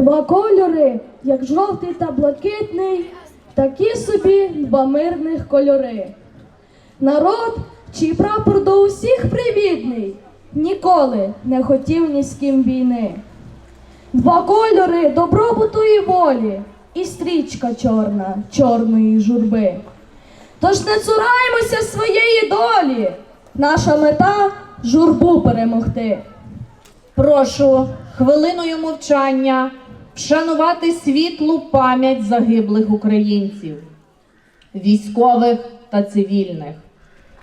Два кольори, як жовтий та блакитний, такі собі два мирних кольори. Народ, чий прапор до усіх привітний, ніколи не хотів ні з ким війни. Два кольори добробуту і волі, і стрічка чорна, чорної журби. Тож не цураймося своєї долі, наша мета журбу перемогти. Прошу хвилиною мовчання вшанувати світлу пам'ять загиблих українців, військових та цивільних,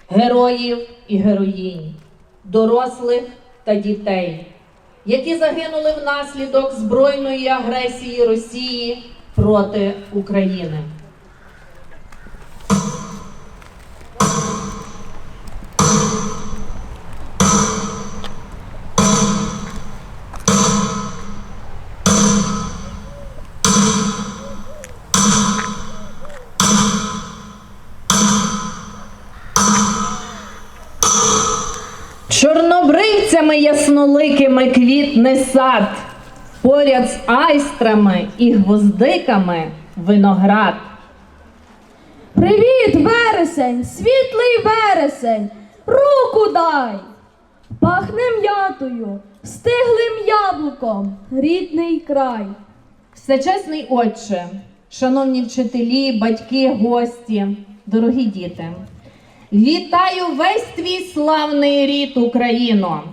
героїв і героїнь, дорослих та дітей, які загинули внаслідок збройної агресії Росії проти України. Ясноликими квітне сад, поряд з айстрами і гвоздиками виноград. Привіт, вересень, світлий вересень, руку дай. Пахне м'ятою, стиглим яблуком, рідний край. Всечесний отче, шановні вчителі, батьки, гості, дорогі діти, вітаю весь твій славний рід Україно.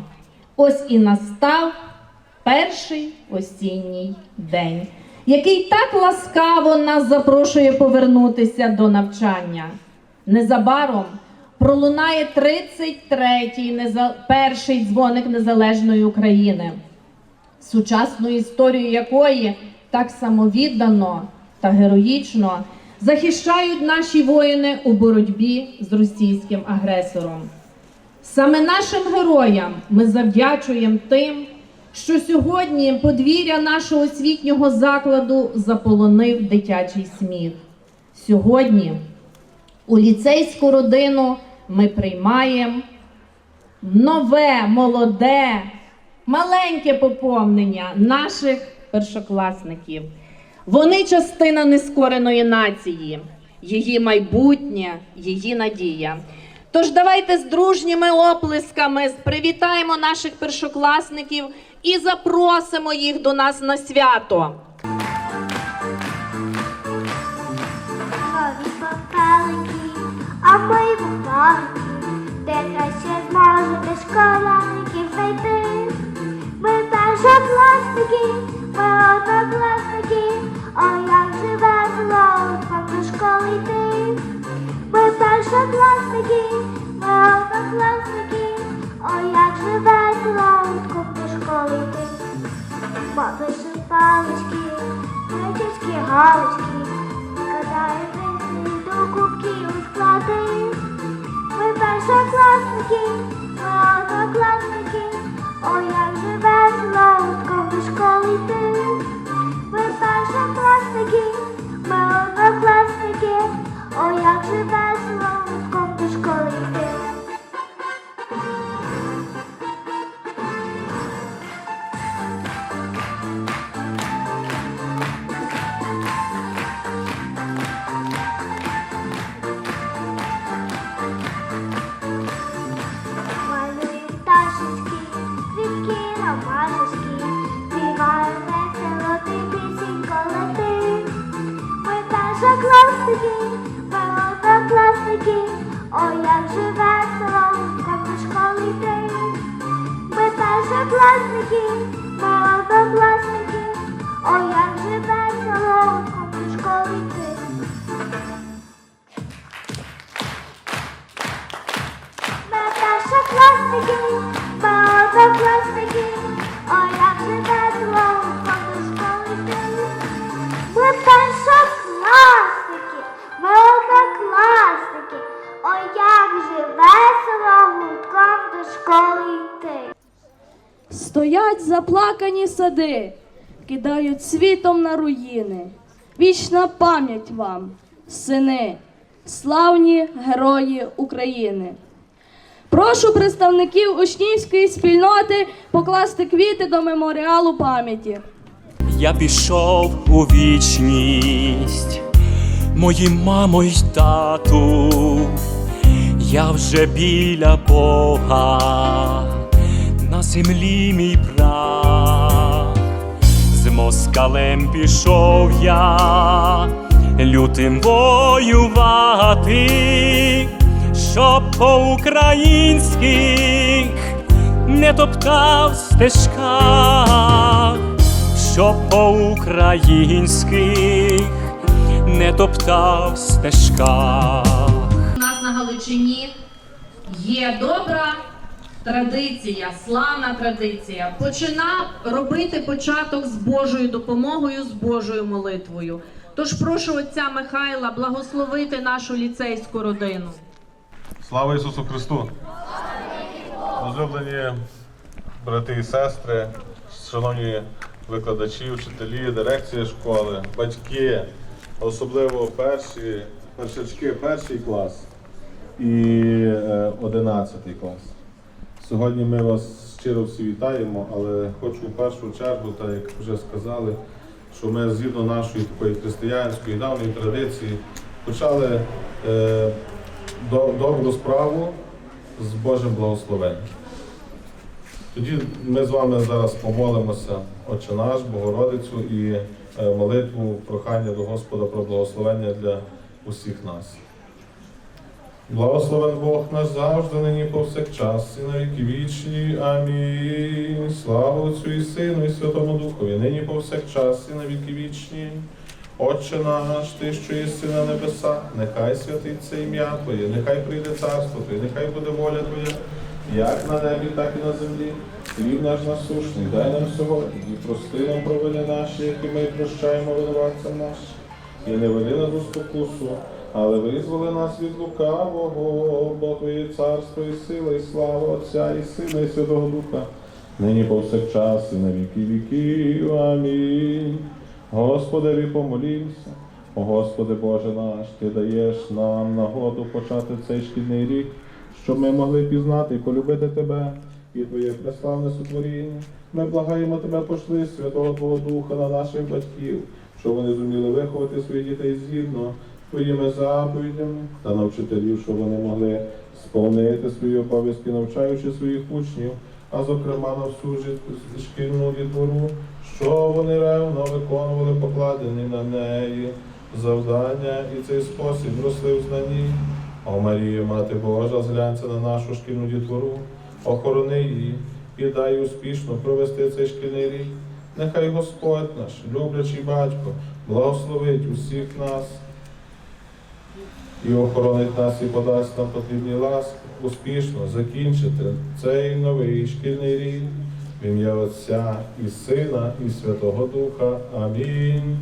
Ось і настав перший осінній день, який так ласкаво нас запрошує повернутися до навчання. Незабаром пролунає 33-й перший дзвоник Незалежної України сучасну історію якої так самовіддано та героїчно захищають наші воїни у боротьбі з російським агресором. Саме нашим героям ми завдячуємо тим, що сьогодні подвір'я нашого освітнього закладу заполонив дитячий сміх. Сьогодні у ліцейську родину ми приймаємо нове, молоде, маленьке поповнення наших першокласників. Вони частина нескореної нації, її майбутнє, її надія. Тож давайте з дружніми оплесками привітаємо наших першокласників і запросимо їх до нас на свято. А ми бухгалики, де краще зможете школяриків знайти. Ми першокласники, ми однокласники, о як же весело вам до школи йти. Ми першокласники, Бабусі палички, гречечки галочки, складають ринки до кубків склади. Ми першокласники, ми однокласники, о як же весело до школи йти. Ми першокласники, сади, кидають світом на руїни. Вічна пам'ять вам, сини, славні герої України. Прошу представників учнівської спільноти покласти квіти до меморіалу пам'яті. я пішов у вічність. Мої мамо й тату, я вже біля Бога, на землі москалем пішов я лютим воювати, щоб по-українських не топтав стежках, щоб по-українських не топтав стежках. У нас на Галичині є добра традиція, славна традиція. Починав робити початок з Божою допомогою, з Божою молитвою. Тож прошу отця Михайла благословити нашу ліцейську родину. Слава Ісусу Христу! Возлюблені брати і сестри, шановні викладачі, вчителі, дирекція школи, батьки, особливо перші, першачки, перший клас і е, одинадцятий клас. Сьогодні ми вас щиро всі вітаємо, але хочу в першу чергу, так як вже сказали, що ми згідно нашої такої християнської давньої традиції почали е, до- добру справу з Божим благословенням. Тоді ми з вами зараз помолимося, Отче наш, Богородицю і е, молитву, прохання до Господа про благословення для усіх нас. Благословен Бог наш завжди, нині повсякчас, і на віки вічні. Амінь. Слава Отцю і Сину, і Святому Духові, нині повсякчас, і на віки вічні. Отче наш, ти, що єси на небесах, нехай святиться ім'я Твоє, нехай прийде царство Твоє, нехай буде воля Твоя, як на небі, так і на землі. Хліб наш насушний, дай нам сьогодні, і прости нам провини наші, які ми прощаємо винуватцям нашим. І не веди нас у спокусу, але визволи нас від лукавого, бо Твоє царство і сила, і слава Отця, і Сина, і Святого Духа, нині повсякчас, і на віки віків. Амінь. Господеві помолімся. О Господи Боже наш, Ти даєш нам нагоду почати цей шкільний рік, щоб ми могли пізнати і полюбити Тебе і Твоє преславне сотворіння. Ми благаємо Тебе, пошли Святого Твого Духа на наших батьків, щоб вони зуміли виховати своїх дітей згідно Твоїми заповідями та на вчителів, щоб вони могли сповнити свої обов'язки, навчаючи своїх учнів, а зокрема на всю жит- шкільну дітвору, що вони ревно виконували покладені на неї завдання і цей спосіб росли в знанні. О Марія, Мати Божа, зглянься на нашу шкільну дітвору, охорони її і дай успішно провести цей шкільний рік. Нехай Господь наш, люблячий батько, благословить усіх нас і охоронить нас і подасть нам потрібні ласки, успішно закінчити цей новий шкільний рік. В ім'я Отця і Сина, і Святого Духа. Амінь.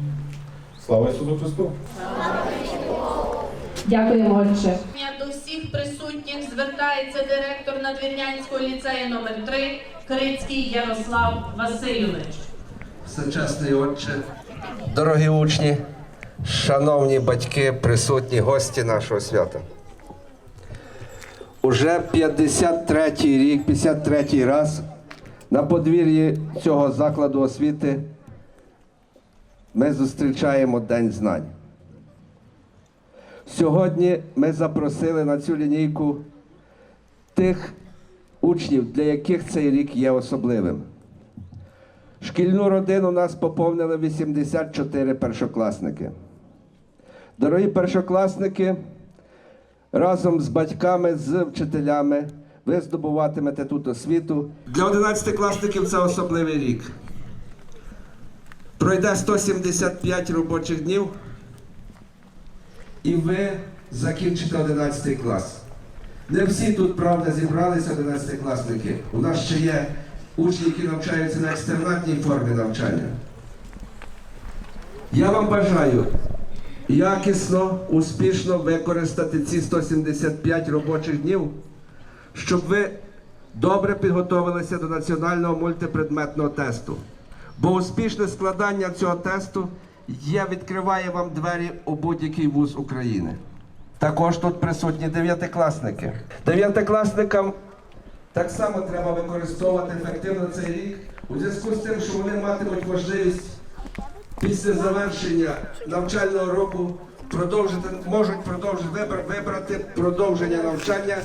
Слава Ісусу Христу! Дякуємо, Отче. До всіх присутніх звертається директор Надвірнянського ліцею номер 3 Крицький Ярослав Васильович. Всечесний отче, дорогі учні, шановні батьки, присутні гості нашого свята. Уже 53-й рік, 53-й раз на подвір'ї цього закладу освіти ми зустрічаємо День знань. Сьогодні ми запросили на цю лінійку тих учнів, для яких цей рік є особливим. Шкільну родину нас поповнили 84 першокласники. Дорогі першокласники, разом з батьками, з вчителями ви здобуватимете тут освіту. Для 11-класників це особливий рік. Пройде 175 робочих днів, і ви закінчите 11 клас. Не всі тут, правда, зібралися 11-класники. У нас ще є учні, які навчаються на екстернатній формі навчання. Я вам бажаю якісно, успішно використати ці 175 робочих днів, щоб ви добре підготовилися до національного мультипредметного тесту. Бо успішне складання цього тесту є, відкриває вам двері у будь-який вуз України. Також тут присутні дев'ятикласники. Дев'ятикласникам так само треба використовувати ефективно цей рік у зв'язку з тим, що вони матимуть можливість після завершення навчального року продовжити, можуть продовжити вибрати продовження навчання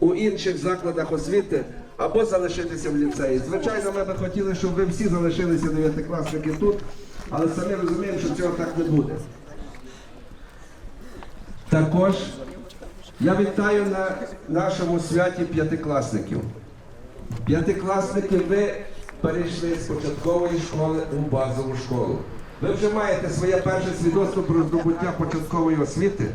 у інших закладах освіти або залишитися в ліцеї. Звичайно, ми би хотіли, щоб ви всі залишилися дев'ятикласники тут, але самі розуміємо, що цього так не буде. Також я вітаю на нашому святі п'ятикласників. П'ятикласники, ви перейшли з початкової школи у базову школу. Ви вже маєте своє перше свідоцтво про здобуття початкової освіти,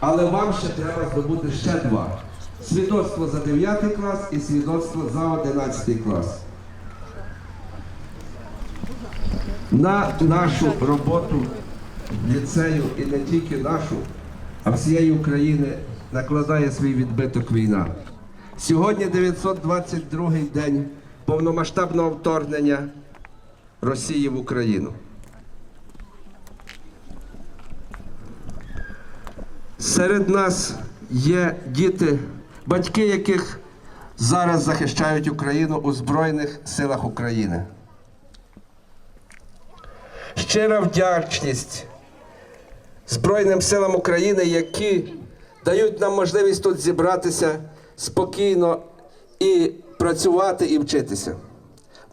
але вам ще треба здобути ще два. Свідоцтво за 9 клас і свідоцтво за 11 клас. На нашу роботу ліцею і не тільки нашу, а всієї України накладає свій відбиток війна. Сьогодні 922 день повномасштабного вторгнення Росії в Україну. Серед нас є діти, батьки яких зараз захищають Україну у Збройних силах України. Щира вдячність Збройним силам України, які дають нам можливість тут зібратися спокійно і працювати і вчитися.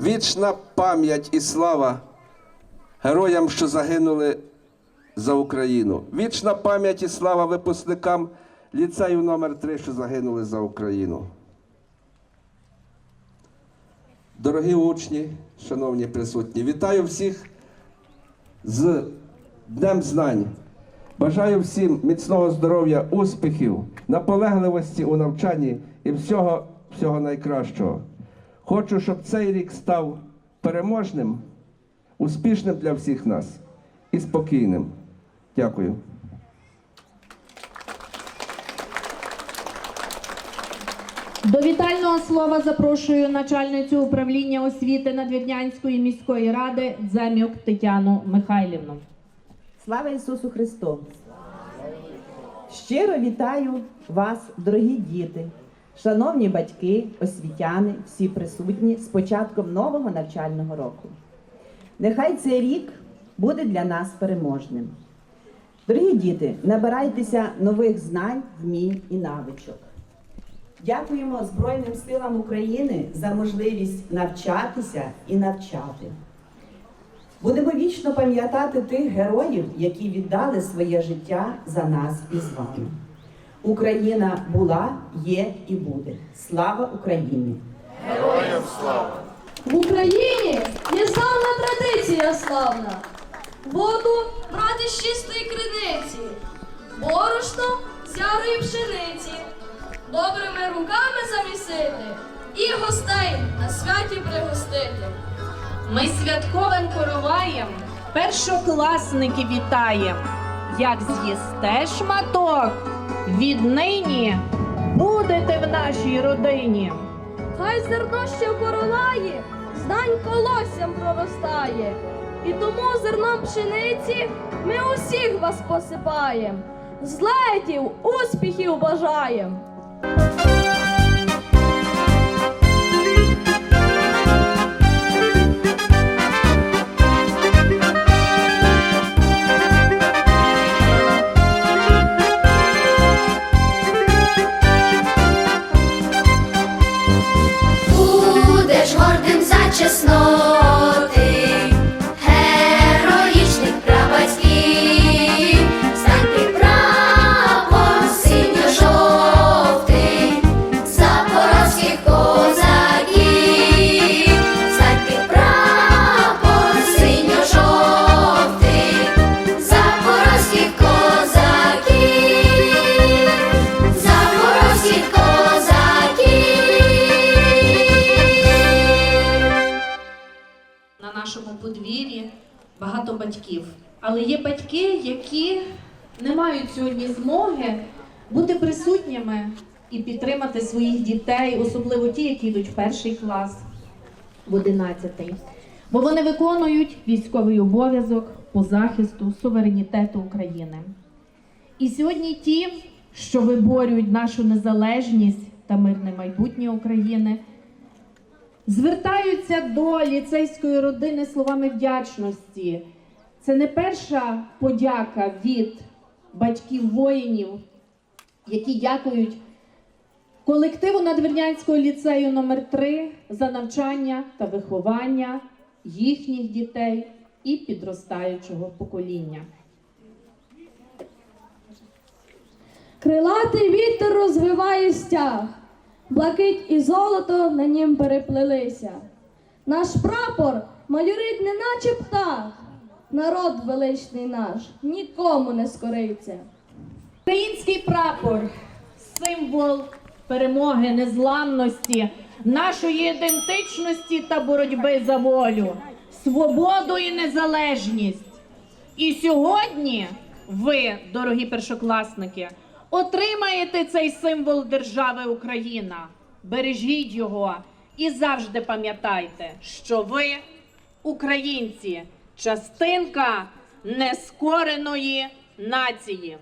Вічна пам'ять і слава героям, що загинули за Україну. Вічна пам'ять і слава випускникам ліцею номер 3 що загинули за Україну. Дорогі учні, шановні присутні, вітаю всіх з Днем Знань. Бажаю всім міцного здоров'я, успіхів, наполегливості у навчанні і всього, всього найкращого. Хочу, щоб цей рік став переможним, успішним для всіх нас і спокійним. Дякую. До вітального слова запрошую начальницю управління освіти Надвірнянської міської ради Дземюк Тетяну Михайлівну. Слава Ісусу Христу! Щиро вітаю вас, дорогі діти, шановні батьки, освітяни, всі присутні з початком нового навчального року. Нехай цей рік буде для нас переможним. Дорогі діти, набирайтеся нових знань, вмінь і навичок. Дякуємо Збройним силам України за можливість навчатися і навчати. Будемо вічно пам'ятати тих героїв, які віддали своє життя за нас і з вами. Україна була, є і буде. Слава Україні! Героям слава! В Україні є славна традиція славна. Воду брати з чистої криниці, борошно з ярої пшениці, добрими руками замісити і гостей на святі пригостити. Ми святковим короваєм першокласники вітаєм. Як з'їсте шматок, віднині будете в нашій родині. Хай зерно ще королає, знань колоссям проростає. І тому зерном пшениці ми усіх вас посипаєм. Злетів, успіхів бажаєм. Дітей, особливо ті, які йдуть в перший клас, в одинадцятий. Бо вони виконують військовий обов'язок по захисту суверенітету України. І сьогодні ті, що виборюють нашу незалежність та мирне майбутнє України, звертаються до ліцейської родини словами вдячності. Це не перша подяка від батьків воїнів, які дякують колективу Надвірнянського ліцею номер 3 за навчання та виховання їхніх дітей і підростаючого покоління. Крилатий вітер розвиває стяг, блакить і золото на нім переплелися. Наш прапор майорить, неначе птах, народ величний наш нікому не скориться. Український прапор символ перемоги, незламності, нашої ідентичності та боротьби за волю, свободу і незалежність. І сьогодні ви, дорогі першокласники, отримаєте цей символ держави Україна. Бережіть його і завжди пам'ятайте, що ви, українці, частинка нескореної нації.